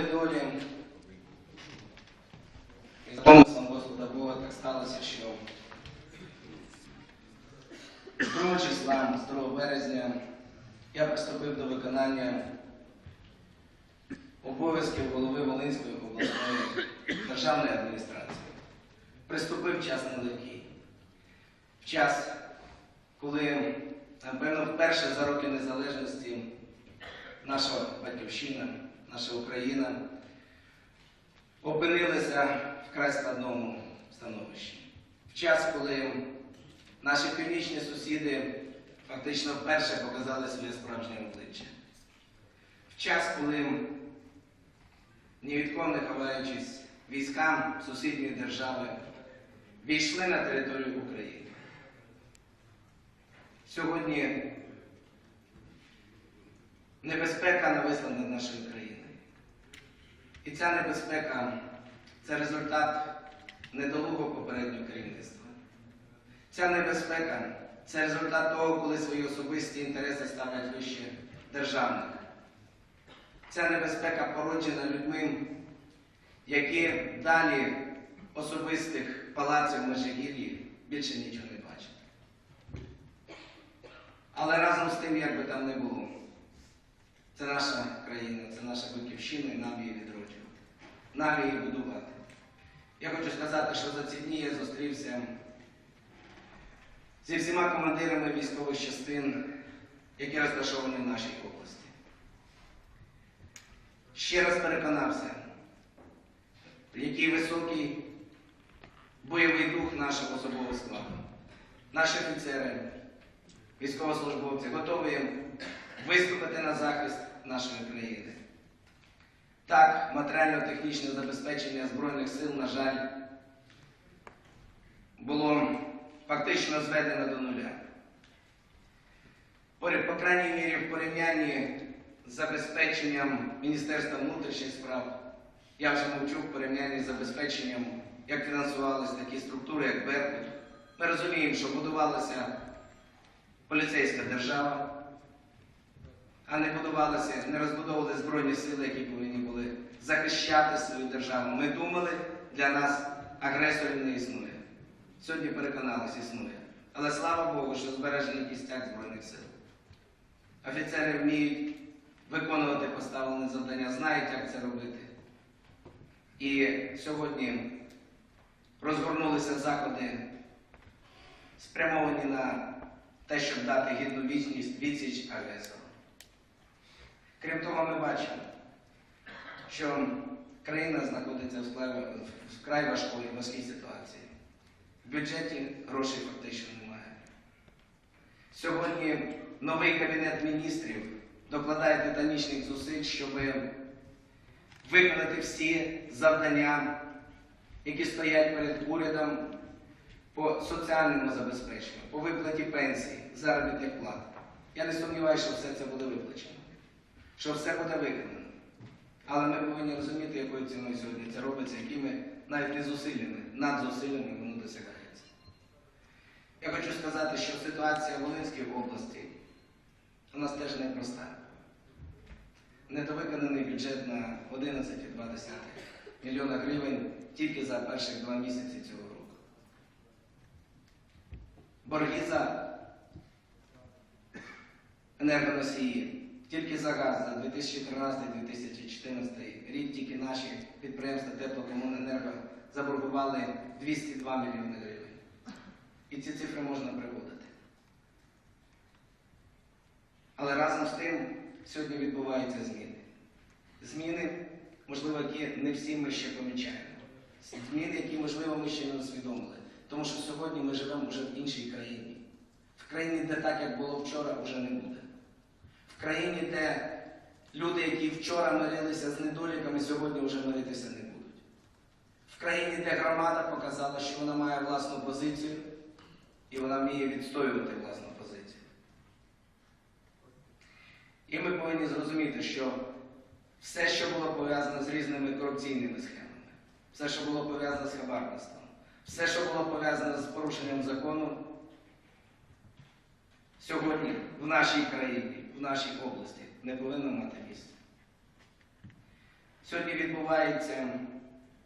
волею долі і за помислом Господа Бога так сталося, що 2 числа, з 2 березня, я приступив до виконання обов'язків голови Волинської обласної державної адміністрації. Приступив час нелегкий. В час, коли, напевно, вперше за роки незалежності наша батьківщина, наша Україна опинилися в край складному становищі. В час, коли наші північні сусіди фактично вперше показали своє справжнє обличчя. В час, коли ні від кого не ховаючись, військам сусідньої держави війшли на територію України. Сьогодні небезпека нависла над нашою країною. І ця небезпека це результат недолугого попереднього керівництва. Ця небезпека це результат того, коли свої особисті інтереси ставлять вище державних. Ця небезпека породжена людьми, які далі особистих палаців Межигір'ї більше нічого не бачать. Але разом з тим, як би там не було, це наша країна, це наша батьківщина, і нам її відроджувати. Нам її будувати. Я хочу сказати, що за ці дні я зустрівся зі всіма командирами військових частин, які розташовані в нашій області. Ще раз переконався, який високий бойовий дух нашого особового складу. Наші офіцери, військовослужбовці готові виступити на захист нашої країни. Так, матеріально-технічне забезпечення Збройних сил, на жаль, було фактично зведено до нуля. По, крайній мірі, в порівнянні з забезпеченням Міністерства внутрішніх справ, я вже мовчу в порівнянні з забезпеченням, як фінансувалися такі структури, як Беркут. Ми розуміємо, що будувалася поліцейська держава, а не будувалися, не розбудовували збройні сили, які повинні були захищати свою державу. Ми думали, для нас агресорів не існує. Сьогодні переконалися, існує. Але слава Богу, що збережений кістяк Збройних сил. Офіцери вміють виконувати поставлене завдання, знають, як це робити. І сьогодні розгорнулися заходи, спрямовані на те, щоб дати гідну вічність відсіч агресору. Крім того, ми бачимо, що країна знаходиться в скле- в вкрай важкій важкій ситуації. В бюджеті грошей фактично немає. Сьогодні новий кабінет міністрів докладає титанічних зусиль, щоб виконати всі завдання, які стоять перед урядом по соціальному забезпеченню, по виплаті пенсій, заробітних плат. Я не сумніваюся, що все це буде виплачено, що все буде виконано. Але ми повинні розуміти, якою ціною сьогодні це робиться, якими навіть не зусиллями, над зусиллями воно досягається. Я хочу сказати, що ситуація в Волинській області у нас теж непроста. Недовиконаний бюджет на 11,2 мільйона гривень тільки за перших два місяці цього року. Борги за енергоносії тільки за газ за 2013-2014 рік тільки наші підприємства Теплокомуненерго заборгували 202 мільйони гривень. І ці цифри можна приводити. Але разом з тим сьогодні відбуваються зміни. Зміни, можливо, які не всі ми ще помічаємо. Зміни, які, можливо, ми ще не усвідомили. Тому що сьогодні ми живемо вже в іншій країні. В країні, де так, як було вчора, вже не буде. В країні, де люди, які вчора мирилися з недоліками, сьогодні вже миритися не будуть. В країні, де громада показала, що вона має власну позицію, і вона вміє відстоювати власну позицію. І ми повинні зрозуміти, що все, що було пов'язано з різними корупційними схемами, все, що було пов'язано з хабарництвом, все, що було пов'язано з порушенням закону, сьогодні в нашій країні, нашій області не повинно мати місця. Сьогодні відбувається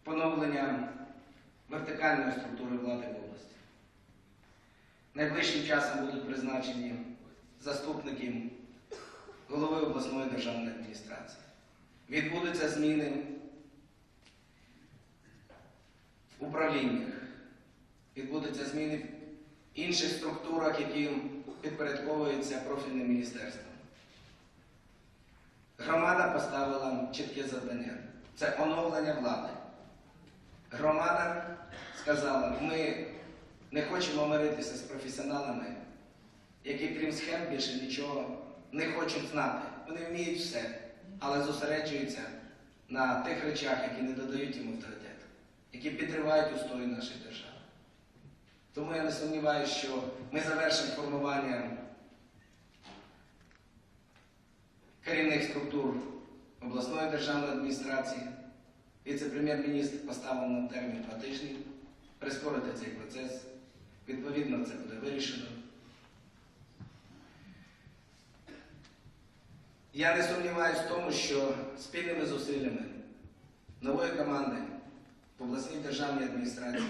поновлення вертикальної структури влади в області. Найближчим часом будуть призначені заступники голови обласної державної адміністрації. Відбудуться зміни в управліннях, відбудуться зміни в інших структурах, які підпорядковуються профільним міністерством. Громада поставила чітке завдання це оновлення влади. Громада сказала, ми не хочемо миритися з професіоналами, які крім схем більше нічого не хочуть знати. Вони вміють все, але зосереджуються на тих речах, які не додають їм авторитету, які підривають устої нашої держави. Тому я не сумніваюся, що ми завершимо формування керівних структур обласної державної адміністрації. Віце-прем'єр-міністр поставив нам термін два тижні прискорити цей процес. Відповідно, це буде вирішено. Я не сумніваюся в тому, що спільними зусиллями нової команди в обласній державній адміністрації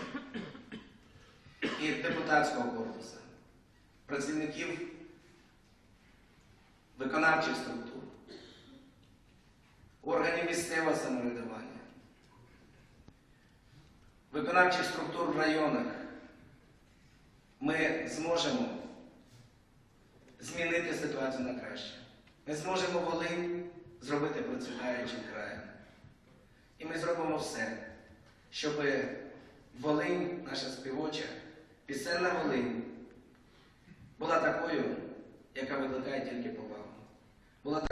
і депутатського корпусу, працівників виконавчих структур, органів місцевого самоврядування, виконавчих структур в районах, ми зможемо змінити ситуацію на краще. Ми зможемо Волинь зробити процвітаючим краєм. І ми зробимо все, щоб Волинь, наша співоча, пісенна Волинь, була такою, яка викликає тільки повагу. Була